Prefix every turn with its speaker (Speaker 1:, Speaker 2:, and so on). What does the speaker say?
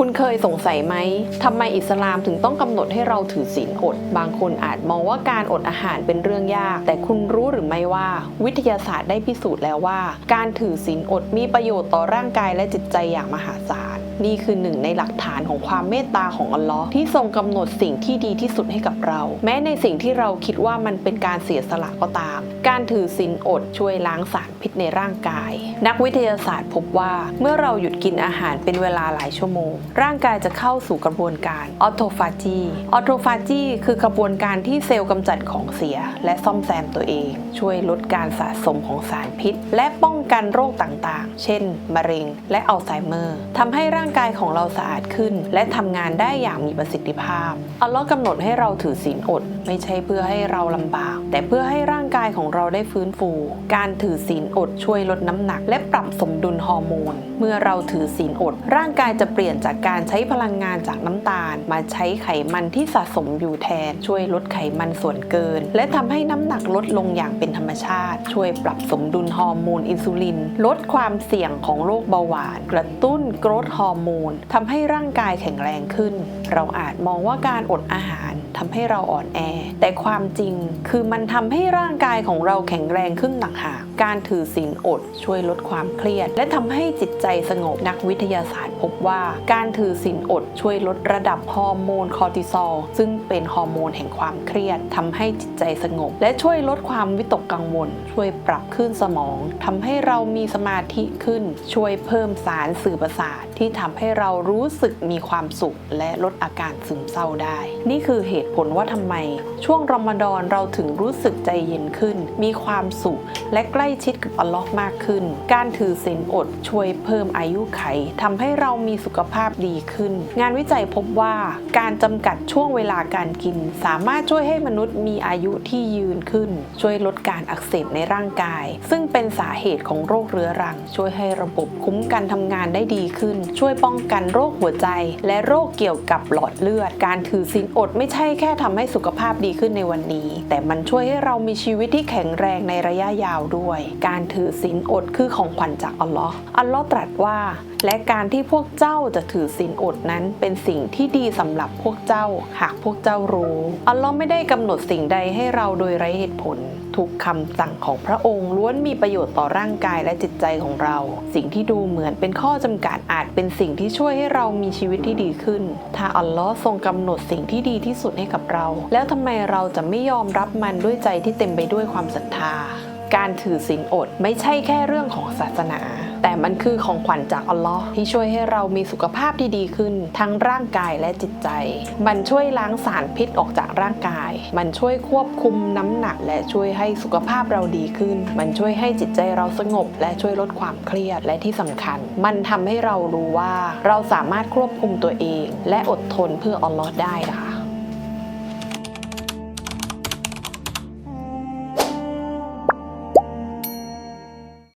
Speaker 1: คุณเคยสงสัยไหมทำไมอิสลามถึงต้องกำหนดให้เราถือศีลอด บางคนอาจมองว่าการอดอาหารเป็นเรื่องยาก แต่คุณรู้หรือไม่ว่า วิทยาศาสตร์ได้พิสูจน์แล้วว่า การถือศีลอดมีประโยชน์ต่อร่างกายและจิตใจอย่างมหาศาล นี่คือหนึ่งในหลักฐานของความเมตตาของอัลลอฮ์ที่ทรงกำหนดสิ่งที่ดีที่สุดให้กับเรา แม้ในสิ่งที่เราคิดว่ามันเป็นการเสียสละก็ตาม การถือศีลอดช่วยล้างสารพิษในร่างกาย นักวิทยาศาสตร์พบว่าเมื่อเราหยุดกินอาหารเป็นเวลาหลายชั่วโมง ร่างกายจะเข้าสู่กระบวนการออโตฟาจีออโตฟาจีคือกระบวนการที่เซลล์กำจัดของเสีย และซ่อมแซมตัวเอง ช่วยลดการสะสมของสารพิษ และป้องกันโรคต่างๆ เช่น มะเร็ง และอัลไซเมอร์ทำให้ร่างางกายของเราสะอาดขึ้น และทำงานได้อย่างมีประสิทธิภาพอัลลอฮ์กำหนดให้เราถือศีลอด ไม่ใช่เพื่อให้เราลำบาก แต่เพื่อให้ร่างกายของเราได้ฟื้นฟู การถือศีลอดช่วยลดน้ำหนัก และปรับสมดุลฮอร์โมน เมื่อเราถือศีลอด ร่างกายจะเปลี่ยนจากการใช้พลังงานจากน้ำตาล มาใช้ไขมันที่สะสมอยู่แทน ช่วยลดไขมันส่วนเกิน และทำให้น้ำหนักลดลงอย่างเป็นธรรมชาติ ช่วยปรับสมดุลฮอร์โมนอินซูลิน ลดความเสี่ยงของโรคเบาหวาน กระตุ้นโกรทฮอร์โมนทำให้ร่างกายแข็งแรงขึ้น เราอาจมองว่าการอดอาหารทำให้เราอ่อนแอ แต่ความจริงคือมันทำให้ร่างกายของเราแข็งแรงขึ้นต่างหาก การถือศีลอดช่วยลดความเครียด และทำให้จิตใจสงบนักวิทยาศาสตร์พบว่าการถือศีลอดช่วยลดระดับฮอร์โมนคอร์ติซอลซึ่งเป็นฮอร์โมนแห่งความเครียดทำให้จิตใจสงบ และช่วยลดความวิตกกังวล ช่วยปรับคลื่นสมองทำให้เรามีสมาธิขึ้น ช่วยเพิ่มสารสื่อประสาทที่ทำให้เรารู้สึกมีความสุขและลดอาการซึมเศร้าได้ นี่คือเหตุผลว่าทำไม ช่วงรอมฎอนเราถึงรู้สึกใจเย็นขึ้น มีความสุข และใกล้ชิดกับอัลลอฮ์มากขึ้น การถือศีลอดช่วยเพิ่มอายุไขทำให้เรามีสุขภาพดีขึ้น งานวิจัยพบว่าการจำกัดช่วงเวลาการกิน สามารถช่วยให้มนุษย์มีอายุที่ยืนขึ้น ช่วยลดการอักเสบในร่างกาย ซึ่งเป็นสาเหตุของโรคเรื้อรัง ช่วยให้ระบบคุ้มกันทำงานได้ดีขึ้นช่วยวยป้องกันโรคหัวใจ และโรคเกี่ยวกับหลอดเลือด การถือศีลอดไม่ใช่แค่ทำให้สุขภาพดีขึ้นในวันนี้ แต่มันช่วยให้เรามีชีวิตที่แข็งแรงในระยะยาวด้วย การถือศีลอดคือของขวัญจากอัลลอฮ์อัลลอฮ์ตรัสว่า และการที่พวกเจ้าจะถือศีลอดนั้น เป็นสิ่งที่ดีสำหรับพวกเจ้า หากพวกเจ้ารู้อัลลอฮ์ไม่ได้กำหนดสิ่งใดให้เราโดยไร้เหตุผล ทุกคำสั่งของพระองค์ล้วนมีประโยชน์ต่อร่างกายและจิตใจของเรา สิ่งที่ดูเหมือนเป็นข้อจำกัดอาจเป็นสิ่งที่ช่วยให้เรามีชีวิตที่ดีขึ้น ถ้าอัลลอฮ์ทรงกำหนดสิ่งที่ดีที่สุดให้กับเรา แล้วทำไมเราจะไม่ยอมรับมันด้วยใจที่เต็มไปด้วยความศรัทธา การถือศีลอดไม่ใช่แค่เรื่องของศาสนา แต่มันคือของขวัญจากอัลลอฮ์ที่ช่วยให้เรามีสุขภาพที่ดีขึ้น ทั้งร่างกายและจิตใจ มันช่วยล้างสารพิษออกจากร่างกาย มันช่วยควบคุมน้ำหนัก และช่วยให้สุขภาพเราดีขึ้น มันช่วยให้จิตใจเราสงบ และช่วยลดความเครียดและที่สำคัญ มันทำให้เรารู้ว่าเราสามารถควบคุมตัวเอง และอดทนเพื่ออัลลอฮ์ได้ค่ะ